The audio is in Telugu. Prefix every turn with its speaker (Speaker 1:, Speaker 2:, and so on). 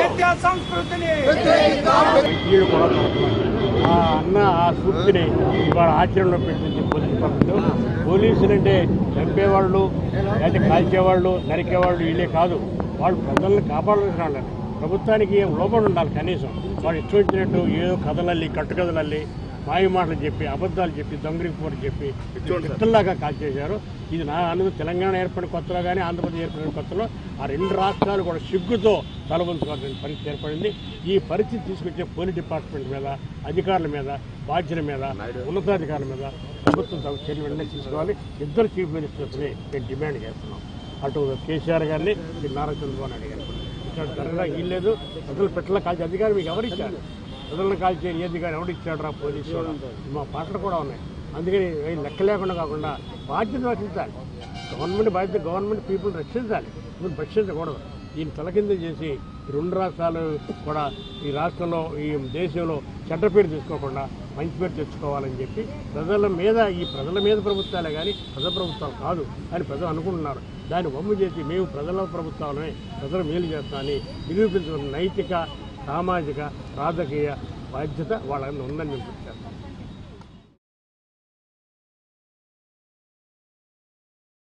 Speaker 1: విద్యా సంస్కృతిని.
Speaker 2: ఆ అన్న ఆ సూక్తిని ఇవాళ ఆచరణలో పెట్టింది పోలీసు ప్రభుత్వం పోలీసులు అంటే చంపేవాళ్ళు లేకపోతే కాల్చేవాళ్ళు నరికేవాళ్ళు వీళ్ళే కాదు. వాళ్ళు ప్రజల్ని కాపాడాల్సిన వాళ్ళు ప్రభుత్వానికి ఏం లోపల ఉండాలి కనీసం. వాళ్ళు ఇష్టం వచ్చినట్టు ఏదో కథలల్లి కట్టుకథలల్లి మాయ మాటలు చెప్పి అబద్ధాలు చెప్పి దొంగరికి పోటీ చెప్పి పిట్టల్లాగా కాల్చేశారు ఇది నా అనుభవం తెలంగాణ ఏర్పడిన కొత్తలో కానీ ఆంధ్రప్రదేశ్ ఏర్పడిన కొత్తలో ఆ రెండు రాష్ట్రాలు కూడా సిగ్గుతో తలవంచుకోవాల్సిన పరిస్థితి ఏర్పడింది. ఈ పరిస్థితి తీసుకొచ్చే పోలీస్ డిపార్ట్మెంట్ మీద అధికారుల మీద బాధ్యుల మీద ఉన్నతాధికారుల మీద ప్రభుత్వం తగు చర్యలు వెంటనే తీసుకోవాలి. ఇద్దరు చీఫ్ మినిస్టర్స్ని మేము డిమాండ్ చేస్తున్నాం. అటు కేసీఆర్ గారిని నారా చంద్రబాబు నాయుడు గారిని. ఇక్కడ త్వరగా ఇల్లేదు ప్రజలు పెట్టల కాల్చే అధికారం మీకు ఎవరిచ్చారు ప్రజలను కాల్చే ఏ అధికారం ఎవరిచ్చాడు రా పోలీసు మా పాటలు కూడా ఉన్నాయి. అందుకని లెక్క లేకుండా కాకుండా బాధ్యత రక్షించాలి గవర్నమెంట్ బాధ్యత గవర్నమెంట్ పీపుల్ రక్షించాలి. ఇప్పుడు రక్షించకూడదు. దీన్ని తలకింద చేసి రెండు రాష్ట్రాలు కూడా ఈ రాష్ట్రంలో ఈ దేశంలో చెడ్డ పేరు తెచ్చుకోకుండా మంచి పేరు తెచ్చుకోవాలని చెప్పి ప్రజల మీద ఈ ప్రజల మీద ప్రభుత్వాలే కానీ ప్రజల ప్రభుత్వాలు కాదు అని ప్రజలు అనుకుంటున్నారు. దాన్ని వమ్ము చేసి మేము ప్రజల ప్రభుత్వాలనే ప్రజలు మేలు చేస్తామని నిరూపించుకున్న నైతిక సామాజిక రాజకీయ బాధ్యత వాళ్ళని ఉందని నేను